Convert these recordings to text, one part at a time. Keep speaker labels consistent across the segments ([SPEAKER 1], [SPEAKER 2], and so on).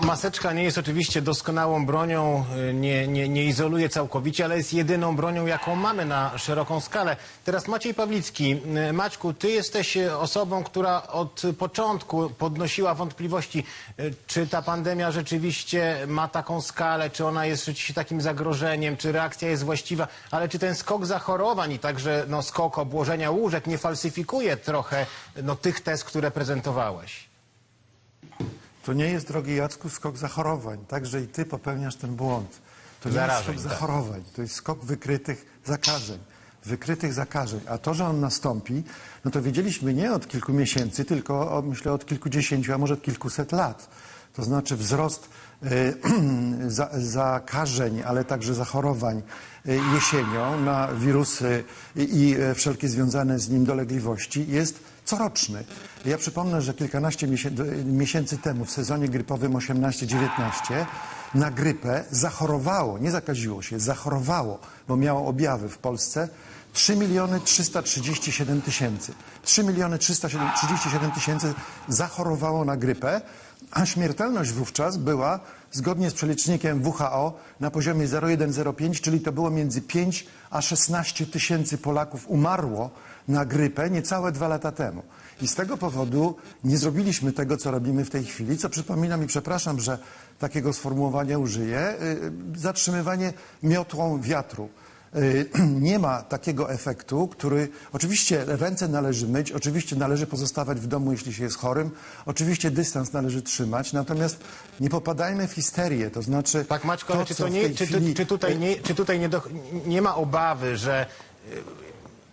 [SPEAKER 1] Maseczka nie jest oczywiście doskonałą bronią, y, nie, nie, nie izoluje całkowicie, ale jest jedyną bronią, jaką mamy na szeroką skalę. Teraz Maciej Pawlicki. Y, Maćku, ty jesteś y, osobą, która od początku podnosiła wątpliwości, czy ta pandemia rzeczywiście ma taką skalę, czy ona jest rzeczywiście takim zagrożeniem, czy reakcja jest właściwa, ale czy ten skok zachorowań i także no, skok obłożenia łóżek nie falsyfikuje trochę no, tych tez, które prezentowałeś?
[SPEAKER 2] To nie jest, drogi Jacku, skok zachorowań. Także i ty popełniasz ten błąd. To nie
[SPEAKER 1] Zarażeń,
[SPEAKER 2] jest skok
[SPEAKER 1] tak.
[SPEAKER 2] zachorowań. To jest skok wykrytych zakażeń. Wykrytych zakażeń. A to, że on nastąpi, no to wiedzieliśmy nie od kilku miesięcy, tylko o, myślę od kilkudziesięciu, a może od kilkuset lat. To znaczy wzrost e, za, zakażeń, ale także zachorowań e, jesienią na wirusy i, e, wszelkie związane z nim dolegliwości jest coroczny. Ja przypomnę, że kilkanaście miesię- miesięcy temu w sezonie grypowym 18-19 na grypę zachorowało, nie zakaziło się, zachorowało, bo miało objawy w Polsce 3 miliony 337 tysięcy. 3 miliony 337 tysięcy zachorowało na grypę, a śmiertelność wówczas była, zgodnie z przelicznikiem WHO, na poziomie 0,105, czyli to było między 5 a 16 tysięcy Polaków umarło na grypę niecałe dwa lata temu. I z tego powodu nie zrobiliśmy tego, co robimy w tej chwili, co przypominam i przepraszam, że takiego sformułowania użyję, y, zatrzymywanie miotłą wiatru. Y, Nie ma takiego efektu, który oczywiście ręce należy myć, oczywiście należy pozostawać w domu, jeśli się jest chorym, oczywiście dystans należy trzymać, natomiast nie popadajmy w histerię, to znaczy
[SPEAKER 1] Tak, Maćko, ale czy, to nie, czy,
[SPEAKER 2] chwili-
[SPEAKER 1] czy, tutaj, nie, czy tutaj nie, do, nie ma obawy, że y,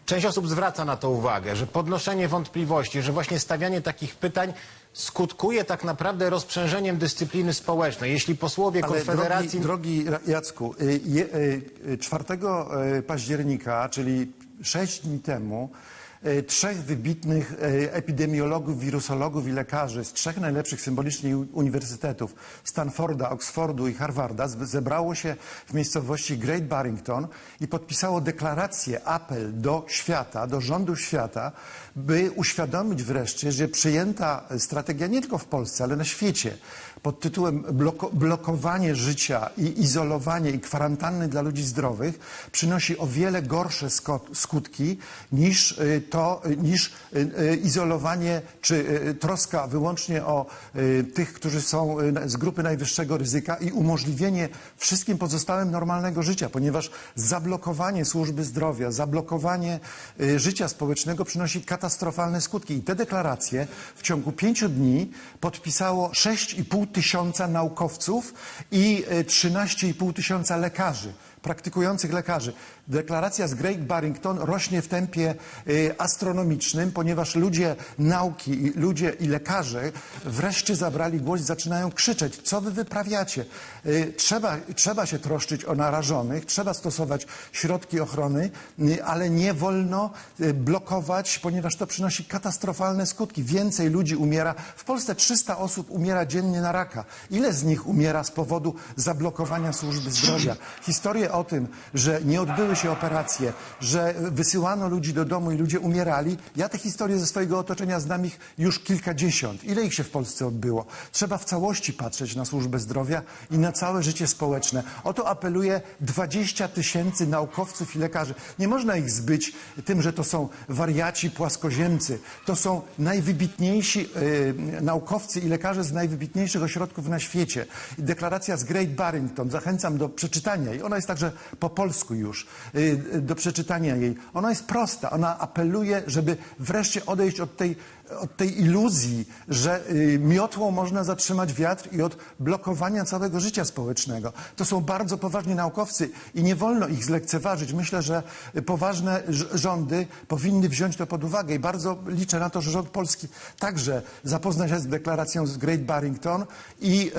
[SPEAKER 1] część osób zwraca na to uwagę, że podnoszenie wątpliwości, że właśnie stawianie takich pytań skutkuje tak naprawdę rozprzężeniem dyscypliny społecznej. Jeśli posłowie
[SPEAKER 2] Ale
[SPEAKER 1] Konfederacji...
[SPEAKER 2] drogi, drogi Jacku, y, je, y, y, 4 y, października, czyli 6 dni temu, trzech wybitnych y, epidemiologów, wirusologów i lekarzy z trzech najlepszych symbolicznie uniwersytetów, Stanforda, Oxfordu i Harvarda, zebrało się w miejscowości Great Barrington i podpisało deklarację, apel do świata, do rządów świata, by uświadomić wreszcie, że przyjęta strategia nie tylko w Polsce, ale na świecie, pod tytułem bloko, blokowanie życia i izolowanie i kwarantanny dla ludzi zdrowych przynosi o wiele gorsze skutki niż y, to, y, niż y, y, izolowanie czy troska wyłącznie o tych, którzy są z grupy najwyższego ryzyka i umożliwienie wszystkim pozostałym normalnego życia, ponieważ zablokowanie służby zdrowia, zablokowanie życia społecznego przynosi katastrofalne skutki. I te deklaracje w ciągu pięciu dni podpisało 6,5 tysiąca naukowców i y, 13,5 tysiąca lekarzy praktykujących lekarzy. Deklaracja z Great Barrington rośnie w tempie y, astronomicznym, ponieważ ludzie nauki, ludzie i lekarze wreszcie zabrali głos i zaczynają krzyczeć, co wy wyprawiacie. Y, trzeba, trzeba się troszczyć o narażonych, trzeba stosować środki ochrony, y, ale nie wolno blokować, ponieważ to przynosi katastrofalne skutki. Więcej ludzi umiera. W Polsce 300 osób umiera dziennie na raka. Ile z nich umiera z powodu zablokowania służby zdrowia? Historie o tym, że nie odbyły się operacje, że wysyłano ludzi do domu i ludzie umierali. Ja te historie ze swojego otoczenia znam ich już kilkadziesiąt. Ile ich się w Polsce odbyło? Trzeba w całości patrzeć na służbę zdrowia i na całe życie społeczne. O to apeluje 20 tysięcy naukowców i lekarzy. Nie można ich zbyć tym, że to są wariaci płaskoziemcy. To są najwybitniejsi e, naukowcy i lekarze z najwybitniejszych ośrodków na świecie. I deklaracja z Great Barrington, zachęcam do przeczytania jej. Ona jest także po polsku już, do przeczytania jej. Ona jest prosta. Ona apeluje, żeby wreszcie odejść od tej, od tej iluzji, że y, miotłą można zatrzymać wiatr i od blokowania całego życia społecznego. To są bardzo poważni naukowcy i nie wolno ich zlekceważyć. Myślę, że y, poważne rządy powinny wziąć to pod uwagę i bardzo liczę na to, że rząd polski także zapozna się z deklaracją z Great Barrington i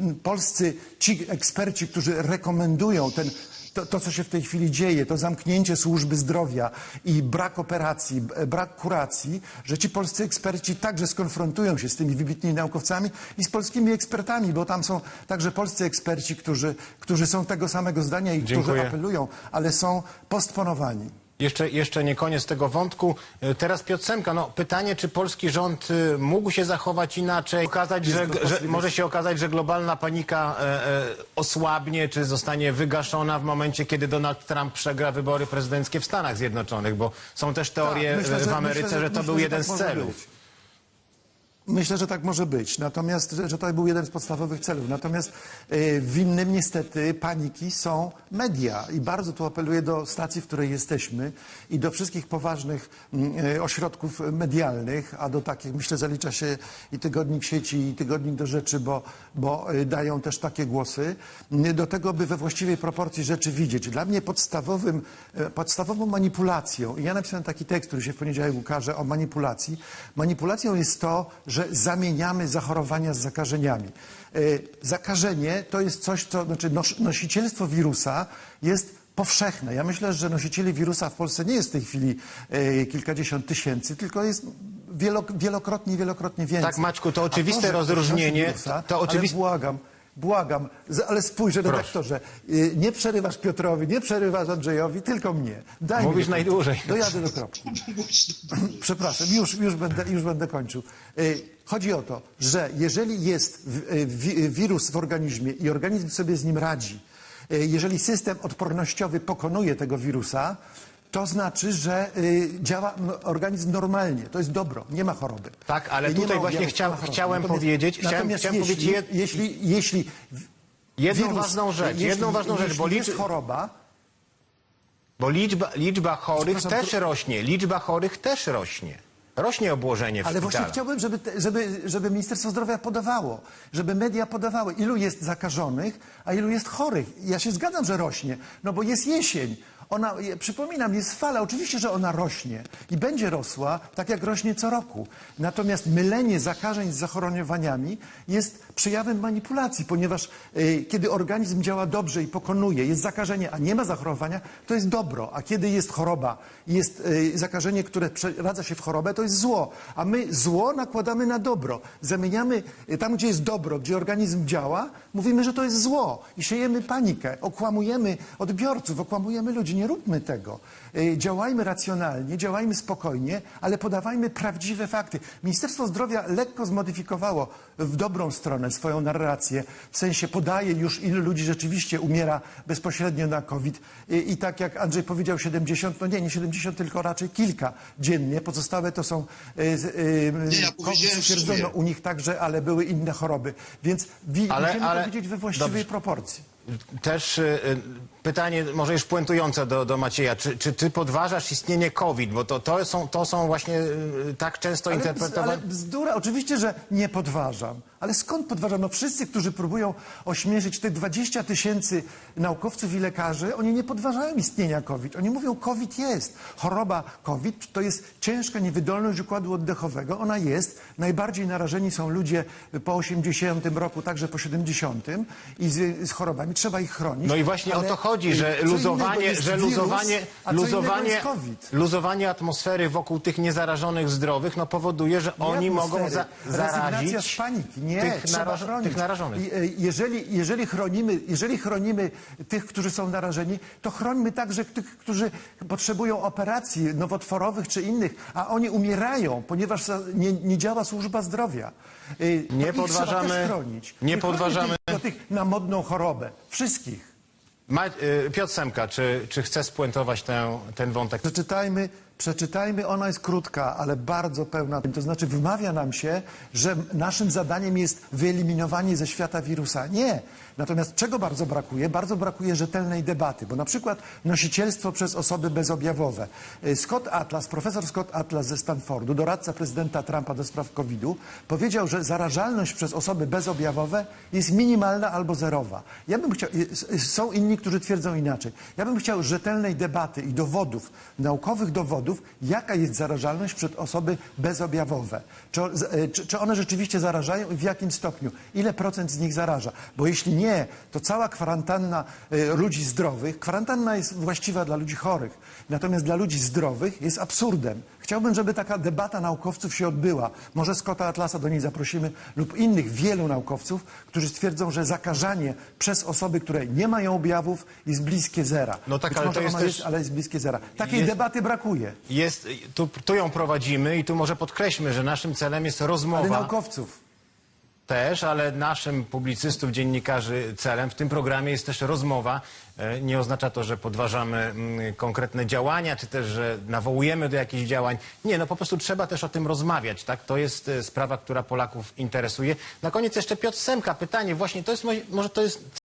[SPEAKER 2] y, polscy ci eksperci, którzy rekomendują ten to, to, co się w tej chwili dzieje, to zamknięcie służby zdrowia i brak operacji, b- brak kuracji, że ci polscy eksperci także skonfrontują się z tymi wybitnymi naukowcami i z polskimi ekspertami, bo tam są także polscy eksperci, którzy, którzy są tego samego zdania i którzy
[SPEAKER 1] Dziękuję.
[SPEAKER 2] apelują, ale są postponowani.
[SPEAKER 1] Jeszcze, jeszcze nie koniec tego wątku. E, Teraz Piotr Semka, no pytanie, czy polski rząd y, mógł się zachować inaczej, okazać, że, że może się okazać, że globalna panika e, e, osłabnie, czy zostanie wygaszona w momencie, kiedy Donald Trump przegra wybory prezydenckie w Stanach Zjednoczonych, bo są też teorie
[SPEAKER 2] Tak, myślę,
[SPEAKER 1] w Ameryce,
[SPEAKER 2] myślę, że-
[SPEAKER 1] że to
[SPEAKER 2] myślę,
[SPEAKER 1] był jeden
[SPEAKER 2] tak
[SPEAKER 1] z celów.
[SPEAKER 2] być. Myślę, że tak może być. Natomiast, że, to był jeden z podstawowych celów. Natomiast e, winnym niestety paniki są media. I bardzo tu apeluję do stacji, w której jesteśmy i do wszystkich poważnych mm, e, ośrodków medialnych, a do takich myślę zalicza się i Tygodnik Sieci, i Tygodnik do Rzeczy, bo, bo e, dają też takie głosy, m, do tego, by we właściwej proporcji rzeczy widzieć. Dla mnie podstawowym, podstawową manipulacją, i ja napisałem taki tekst, który się w poniedziałek ukaże o manipulacji, manipulacją jest to, że zamieniamy zachorowania z zakażeniami. E, Zakażenie to jest coś, co, znaczy nos, nosicielstwo wirusa jest powszechne. Ja myślę, że nosicieli wirusa w Polsce nie jest w tej chwili e, kilkadziesiąt tysięcy, tylko jest wielok, wielokrotnie, wielokrotnie więcej.
[SPEAKER 1] Tak, Maćku, to oczywiste
[SPEAKER 2] że
[SPEAKER 1] rozróżnienie,
[SPEAKER 2] Wirusa,
[SPEAKER 1] to oczywiste-
[SPEAKER 2] Ale błagam, błagam, ale spójrz, redaktorze, y, nie przerywasz Piotrowi, nie przerywasz Andrzejowi, tylko mnie. Daj
[SPEAKER 1] Mówisz
[SPEAKER 2] mi
[SPEAKER 1] najdłużej.
[SPEAKER 2] Dojadę do kropki. Przepraszam, już, już, będę, już będę kończył. Y, Chodzi o to, że jeżeli jest y, wi- wirus w organizmie i organizm sobie z nim radzi, jeżeli system odpornościowy pokonuje tego wirusa, to znaczy, że y, działa organizm normalnie. To jest dobro, nie ma choroby.
[SPEAKER 1] Tak, ale
[SPEAKER 2] Y, nie
[SPEAKER 1] tutaj właśnie
[SPEAKER 2] choroby.
[SPEAKER 1] chciałem
[SPEAKER 2] Natomiast-
[SPEAKER 1] powiedzieć- chciałem-
[SPEAKER 2] natomiast
[SPEAKER 1] chciałem
[SPEAKER 2] jeśli,
[SPEAKER 1] powiedzieć jed-
[SPEAKER 2] jeśli, jeśli
[SPEAKER 1] Jedną
[SPEAKER 2] wirus-
[SPEAKER 1] ważną rzecz,
[SPEAKER 2] jeśli,
[SPEAKER 1] jedną ważną rzecz,
[SPEAKER 2] jeśli
[SPEAKER 1] bo
[SPEAKER 2] jest choroba,
[SPEAKER 1] Bo liczba, liczba chorych
[SPEAKER 2] Przepraszam,
[SPEAKER 1] też rośnie. Liczba chorych też rośnie. Rośnie obłożenie w
[SPEAKER 2] Ale właśnie chciałbym, żeby, żeby, żeby Ministerstwo Zdrowia podawało, żeby media podawały, ilu jest zakażonych, a ilu jest chorych. Ja się zgadzam, że rośnie, no bo jest jesień. Ona, przypominam, jest fala, oczywiście, że ona rośnie i będzie rosła, tak jak rośnie co roku. Natomiast mylenie zakażeń z zachorowaniami jest przejawem manipulacji, ponieważ y, kiedy organizm działa dobrze i pokonuje, jest zakażenie, a nie ma zachorowania, to jest dobro. A kiedy jest choroba, jest y, zakażenie, które przeradza się w chorobę, to jest zło. A my zło nakładamy na dobro. Zamieniamy y, tam, gdzie jest dobro, gdzie organizm działa, mówimy, że to jest zło i siejemy panikę, okłamujemy odbiorców, okłamujemy ludzi. Nie róbmy tego. Y, Działajmy racjonalnie, działajmy spokojnie, ale podawajmy prawdziwe fakty. Ministerstwo Zdrowia lekko zmodyfikowało w dobrą stronę swoją narrację, w sensie podaje już, ile ludzi rzeczywiście umiera bezpośrednio na COVID. I, i tak jak Andrzej powiedział, 70, no nie, nie 70, tylko raczej kilka dziennie. Pozostałe to są y, y,
[SPEAKER 3] Nie, ja
[SPEAKER 2] COVID stwierdzono u nich także, ale były inne choroby. Więc wi-
[SPEAKER 1] Ale-
[SPEAKER 2] musimy
[SPEAKER 1] ale-
[SPEAKER 2] to widzieć we właściwej
[SPEAKER 1] dobrze.
[SPEAKER 2] proporcji.
[SPEAKER 1] Też y, y, pytanie, może już puentujące do, do Macieja. Czy, czy ty podważasz istnienie COVID? Bo to, to, są, to są właśnie y, tak często
[SPEAKER 2] Ale,
[SPEAKER 1] interpretowane.
[SPEAKER 2] ale bzdura, oczywiście, że nie podważam. Ale skąd podważam? No wszyscy, którzy próbują ośmieszyć te 20 tysięcy naukowców i lekarzy, oni nie podważają istnienia COVID. Oni mówią, COVID jest. Choroba COVID to jest ciężka niewydolność układu oddechowego. Ona jest. Najbardziej narażeni są ludzie po 80 roku, także po 70 i z, z chorobami. Trzeba ich chronić.
[SPEAKER 1] No i właśnie o
[SPEAKER 2] Ale
[SPEAKER 1] to chodzi, że luzowanie, że
[SPEAKER 2] wirus,
[SPEAKER 1] luzowanie,
[SPEAKER 2] innego
[SPEAKER 1] luzowanie, luzowanie atmosfery wokół tych niezarażonych zdrowych no, powoduje, że
[SPEAKER 2] Nie
[SPEAKER 1] oni mogą za,
[SPEAKER 2] Rezygnacja
[SPEAKER 1] zarazić
[SPEAKER 2] z paniki. Nie,
[SPEAKER 1] tych, naraż, tych narażonych.
[SPEAKER 2] E, jeżeli, jeżeli, chronimy, jeżeli chronimy tych, którzy są narażeni, to chrońmy także tych, którzy potrzebują operacji nowotworowych czy innych, a oni umierają, ponieważ nie, nie działa służba zdrowia. E, to
[SPEAKER 1] Nie podważamy-
[SPEAKER 2] chronić.
[SPEAKER 1] nie
[SPEAKER 2] chronimy
[SPEAKER 1] podważamy-
[SPEAKER 2] Tylko tych na modną chorobę. Wszystkich.
[SPEAKER 1] Ma, y, Piotr Semka, czy, czy chce spuentować tę, ten wątek?
[SPEAKER 2] Przeczytajmy, przeczytajmy, ona jest krótka, ale bardzo pełna. To znaczy wymawia nam się, że naszym zadaniem jest wyeliminowanie ze świata wirusa. Nie. Natomiast czego bardzo brakuje? Bardzo brakuje rzetelnej debaty, bo na przykład nosicielstwo przez osoby bezobjawowe. Y, Scott Atlas, profesor Scott Atlas ze Stanfordu, doradca prezydenta Trumpa do spraw COVID-u, powiedział, że zarażalność przez osoby bezobjawowe jest minimalna albo zerowa. Ja bym chciał, y, s- są inni, którzy twierdzą inaczej. Ja bym chciał rzetelnej debaty i dowodów, naukowych dowodów, jaka jest zarażalność przez osoby bezobjawowe. Czy, y, czy, czy one rzeczywiście zarażają i w jakim stopniu? Ile procent z nich zaraża? Bo jeśli nie, to cała kwarantanna y, ludzi zdrowych, kwarantanna jest właściwa dla ludzi chorych, natomiast dla ludzi zdrowych jest absurdem. Chciałbym, żeby taka debata naukowców się odbyła. Może Scotta Atlasa do niej zaprosimy lub innych wielu naukowców, którzy stwierdzą, że zakażanie przez osoby, które nie mają objawów jest bliskie zera.
[SPEAKER 1] No tak,
[SPEAKER 2] Być
[SPEAKER 1] ale
[SPEAKER 2] może
[SPEAKER 1] to jest też-
[SPEAKER 2] jest, ale jest bliskie zera. Takiej
[SPEAKER 1] Jest-
[SPEAKER 2] debaty brakuje.
[SPEAKER 1] Jest, tu, tu ją prowadzimy i tu może podkreślmy, że naszym celem jest
[SPEAKER 2] Ale
[SPEAKER 1] rozmowa.
[SPEAKER 2] naukowców.
[SPEAKER 1] Też, ale naszym publicystów, dziennikarzy celem w tym programie jest też rozmowa. E, Nie oznacza to, że podważamy mm, konkretne działania, czy też, że nawołujemy do jakichś działań. Nie, no po prostu trzeba też o tym rozmawiać, tak? To jest e, sprawa, która Polaków interesuje. Na koniec jeszcze Piotr Semka, pytanie właśnie, to jest, mo- może to jest